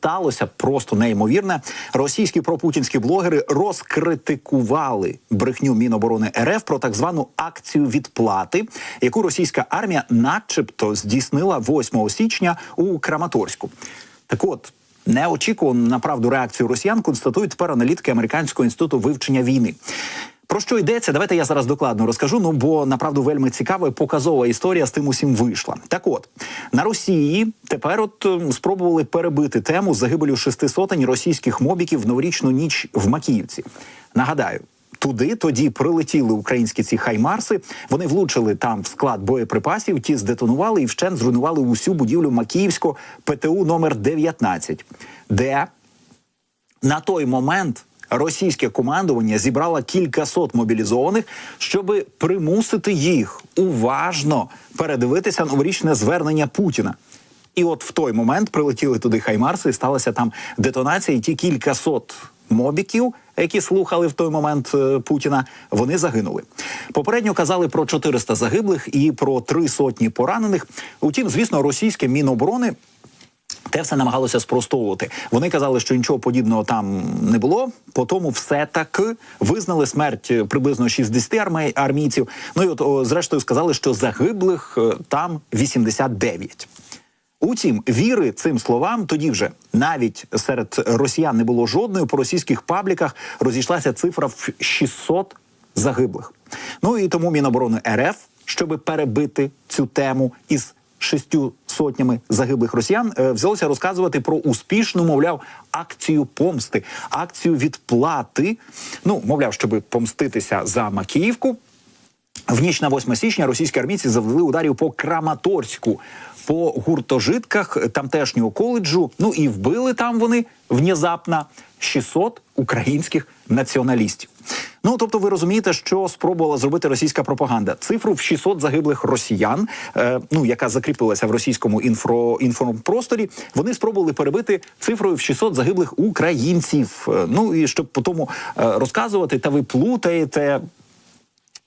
сталося просто неймовірне. Російські пропутінські блогери розкритикували брехню Міноборони РФ про так звану акцію відплати, яку російська армія, начебто, здійснила 8 січня у Краматорську. Так от. Неочікувану направду реакцію росіян констатують тепер аналітики американського інституту вивчення війни. Про що йдеться? Давайте я зараз докладно розкажу. Ну бо направду вельми цікава і показова історія з тим усім вийшла. Так, от на Росії тепер от ем, спробували перебити тему загибелю шести сотень російських мобіків в новорічну ніч в Макіївці. Нагадаю. Туди тоді прилетіли українські ці хаймарси. Вони влучили там в склад боєприпасів. Ті здетонували і вщент зруйнували усю будівлю Макіївського ПТУ номер 19 де на той момент російське командування зібрало кількасот мобілізованих, щоб примусити їх уважно передивитися новорічне звернення Путіна. І от в той момент прилетіли туди хаймарси, і сталася там детонація, і ті кількасот мобіків, які слухали в той момент е, Путіна, вони загинули. Попередньо казали про 400 загиблих і про три сотні поранених. Утім, звісно, російське міноборони те все намагалося спростовувати. Вони казали, що нічого подібного там не було. По тому все таки визнали смерть е, приблизно 60 армій, армійців. Ну і от о, зрештою сказали, що загиблих е, там 89. Утім, віри цим словам тоді вже навіть серед росіян не було жодної. По російських пабліках розійшлася цифра в 600 загиблих. Ну і тому Міноборони РФ, щоби перебити цю тему із шістю сотнями загиблих росіян, е, взялося розказувати про успішну, мовляв, акцію помсти, акцію відплати. Ну, мовляв, щоби помститися за Макіївку. В ніч на 8 січня російські армійці завдали ударів по Краматорську, по гуртожитках тамтешнього коледжу. Ну і вбили там вони внезапно 600 українських націоналістів. Ну тобто, ви розумієте, що спробувала зробити російська пропаганда. Цифру в 600 загиблих росіян, е, ну яка закріпилася в російському інфро інформпросторі, вони спробували перебити цифрою в 600 загиблих українців. Е, ну і щоб по тому е, розказувати, та ви плутаєте.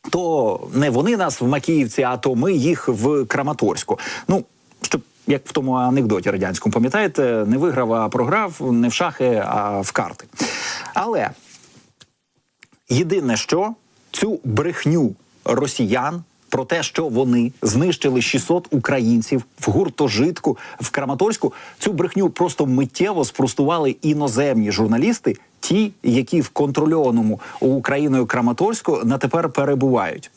То не вони нас в Макіївці, а то ми їх в Краматорську. Ну щоб як в тому анекдоті радянському, пам'ятаєте, не виграв, а програв не в шахи, а в карти. Але єдине, що цю брехню росіян. Про те, що вони знищили 600 українців в гуртожитку в Краматорську, цю брехню просто миттєво спростували іноземні журналісти, ті, які в контрольованому Україною Краматорську на тепер перебувають.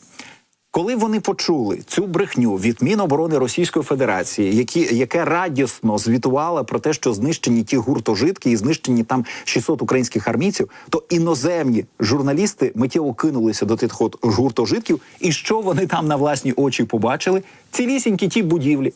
Коли вони почули цю брехню від Міноборони Російської Федерації, які яке радісно звітувало про те, що знищені ті гуртожитки і знищені там 600 українських армійців, то іноземні журналісти миттєво кинулися до тих гуртожитків, і що вони там на власні очі побачили? Цілісінькі ті будівлі.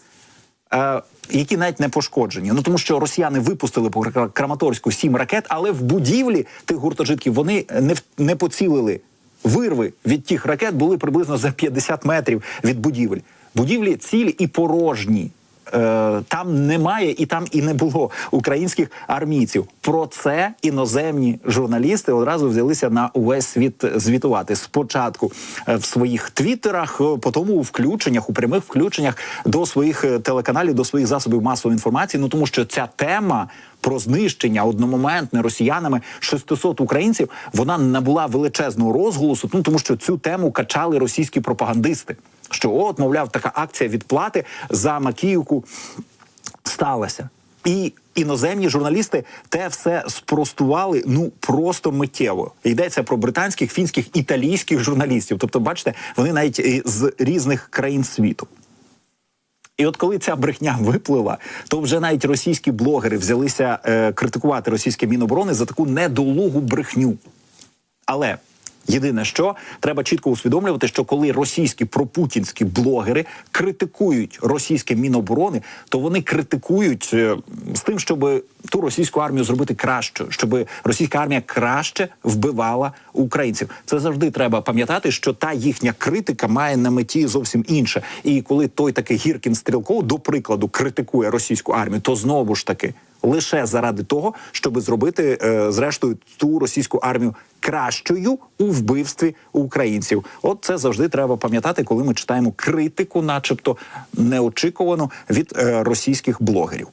Е, які навіть не пошкоджені, ну тому що росіяни випустили по Кра- Краматорську сім ракет, але в будівлі тих гуртожитків вони не не поцілили. Вирви від тих ракет були приблизно за 50 метрів від будівель. Будівлі цілі і порожні. Е, там немає і там і не було українських армійців. Про це іноземні журналісти одразу взялися на увесь світ звітувати. Спочатку е, в своїх твіттерах, е, потім у включеннях, у прямих включеннях до своїх телеканалів, до своїх засобів масової інформації. Ну тому що ця тема. Про знищення одномоментне росіянами 600 українців вона набула величезного розголосу. Ну тому що цю тему качали російські пропагандисти. Що от, мовляв, така акція відплати за Макіївку сталася. І іноземні журналісти те все спростували ну просто миттєво. Йдеться про британських, фінських, італійських журналістів. Тобто, бачите, вони навіть з різних країн світу. І от коли ця брехня виплила, то вже навіть російські блогери взялися е, критикувати російське міноборони за таку недолугу брехню. Але єдине, що треба чітко усвідомлювати, що коли російські пропутінські блогери критикують російське міноборони, то вони критикують е, з тим, щоб ту російську армію зробити краще, щоб російська армія краще вбивала українців. Це завжди треба пам'ятати, що та їхня критика має на меті зовсім інше. І коли той такий Гіркін Стрілков, до прикладу, критикує російську армію, то знову ж таки лише заради того, щоб зробити е, зрештою ту російську армію кращою у вбивстві українців. От це завжди треба пам'ятати, коли ми читаємо критику, начебто неочікувану від е, російських блогерів.